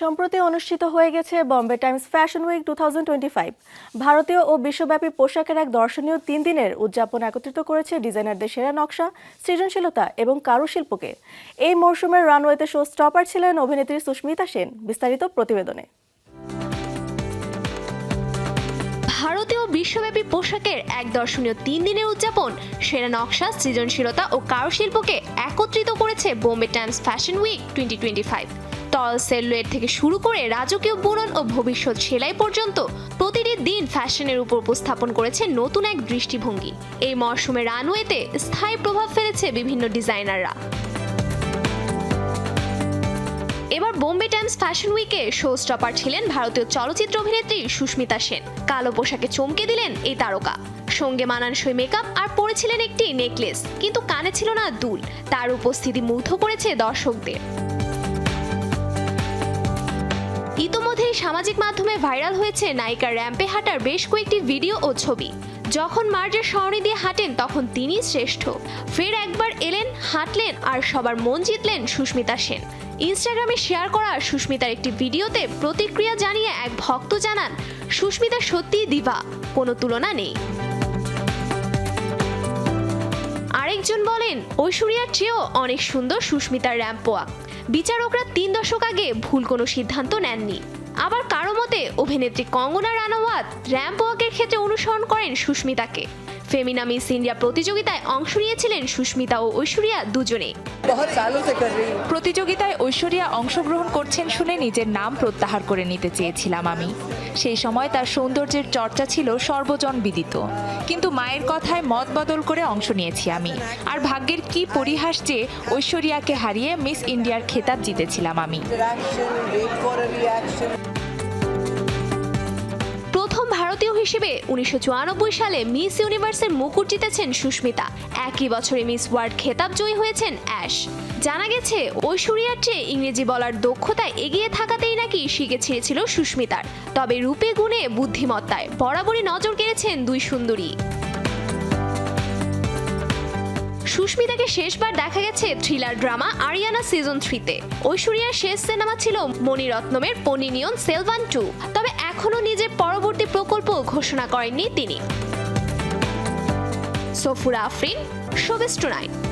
সম্প্রতি অনুষ্ঠিত হয়ে গেছে Bombay Times fashion week two ভারতীয় ও বিশ্বব্যাপী পোশাকের এক দর্শনীয় তিন দিনের উদযাপন একত্রিত করেছে ডিজাইনারদের সেরা নকশা, সৃজনশীলতা এবং কারুশিল্পকে। এই মরশুমের রানওয়েতে শো স্টপার ছিলেন অভিনেত্রী সুস্মিতা সেন বিস্তারিত প্রতিবেদনে। ভারতীয় বিশ্বব্যাপী পোশাকের এক দর্শনীয় তিন দিনের উদযাপন, সেরা নকশা, সৃজনশীলতা ও কারুশিল্পকে একত্রিত করেছে Bombay times fashion week twenty twenty five. Tall silhouette থেকে শুরু করে রাজকীয় বুনন ও ভবিষ্যৎ সেলাই পর্যন্ত প্রতিটি দিন ফ্যাশনের উপর উপস্থাপন করেছে নতুন এক দৃষ্টিভঙ্গি। এই মরশুমে রানওয়েতে স্থায়ী প্রভাব ফেলেছে বিভিন্ন ডিজাইনাররা। এবার বোম্বে টাইমস ফ্যাশন উইকে শো স্টপার ছিলেন ভারতীয় চলচ্চিত্র অভিনেত্রী সুস্মিতা সেন। কালো পোশাকে চমকে দিলেন এই তারকা। সঙ্গে মানানসই মেকআপ আর পরেছিলেন একটি নেকলেস, কিন্তু কানে ছিল না দুল। তার উপস্থিতি মুগ্ধ করেছে দর্শকদের। ইতোমধ্যেই সামাজিক মাধ্যমে ভাইরাল হয়েছে নায়িকার র্যাম্পে হাঁটার বেশ কয়েকটি ভিডিও ও ছবি। যখন মার্জের শহরে দিয়ে হাঁটেন, তখন তিনি শ্রেষ্ঠ। ফের একবার এলেন, হাঁটলেন আর সবার মন জিতলেন সুস্মিতা সেন। ইনস্টাগ্রামে শেয়ার করা সুস্মিতার একটি ভিডিওতে প্রতিক্রিয়া জানিয়ে এক ভক্ত জানান, সুস্মিতা সত্যিই দিবা, কোনো তুলনা নেই। আরেকজন বলেন, ঐশ্বরিয়ার চেয়েও অনেক সুন্দর সুস্মিতার র্যাম্প ওয়াক বিচারকরা তিন দশক আগে ভুল কোনো সিদ্ধান্ত নেননি। আবার কারও মতে, অভিনেত্রী কঙ্গনা রানাওয়াত র্যাম্প ওয়াকের ক্ষেত্রে অনুসরণ করেন সুস্মিতাকে। ফেমিনা মিস ইন্ডিয়া প্রতিযোগিতায় অংশ নিয়েছিলেন সুস্মিতা ও ঐশ্বরিয়া দুজনে। প্রতিযোগিতায় ঐশ্বরিয়া অংশগ্রহণ করছেন শুনে নিজের নাম প্রত্যাহার করে নিতে চেয়েছিলাম আমি। সেই সময় তার সৌন্দর্যের চর্চা ছিল সর্বজন বিদিত। কিন্তু মায়ের কথায় মত বদল করে অংশ নিয়েছি আমি। আর ভাগ্যের কি পরিহাস যে ঐশ্বরিয়াকে হারিয়ে মিস ইন্ডিয়ার খেতাব জিতেছিলাম আমি। হিসেবে উনিশশো সালে মিস ইউনিভার্সের মুকুট জিতেছেন সুস্মিতা। একই বছরে মিস ওয়ার্ল্ড খেতাব জয়ী হয়েছেন অ্যাশ। জানা গেছে, ঐশ্বরিয়ার চেয়ে ইংরেজি বলার দক্ষতায় এগিয়ে থাকাতেই নাকি শিখে ছিঁড়েছিল সুস্মিতার। তবে রূপে গুণে বুদ্ধিমত্তায় বরাবরই নজর কেড়েছেন দুই সুন্দরী। সুস্মিতাকে শেষবার দেখা গেছে থ্রিলার ড্রামা আরিয়ানা সিজন থ্রিতে ঐশ্বরিয়ার শেষ সিনেমা ছিল মণিরত্নমের পনিনিয়ন সেলভান টু। তবে এখনও নিজের পরবর্তী প্রকল্প ঘোষণা করেননি তিনি। সফুরা আফরিন শোভেস্টু নাইন।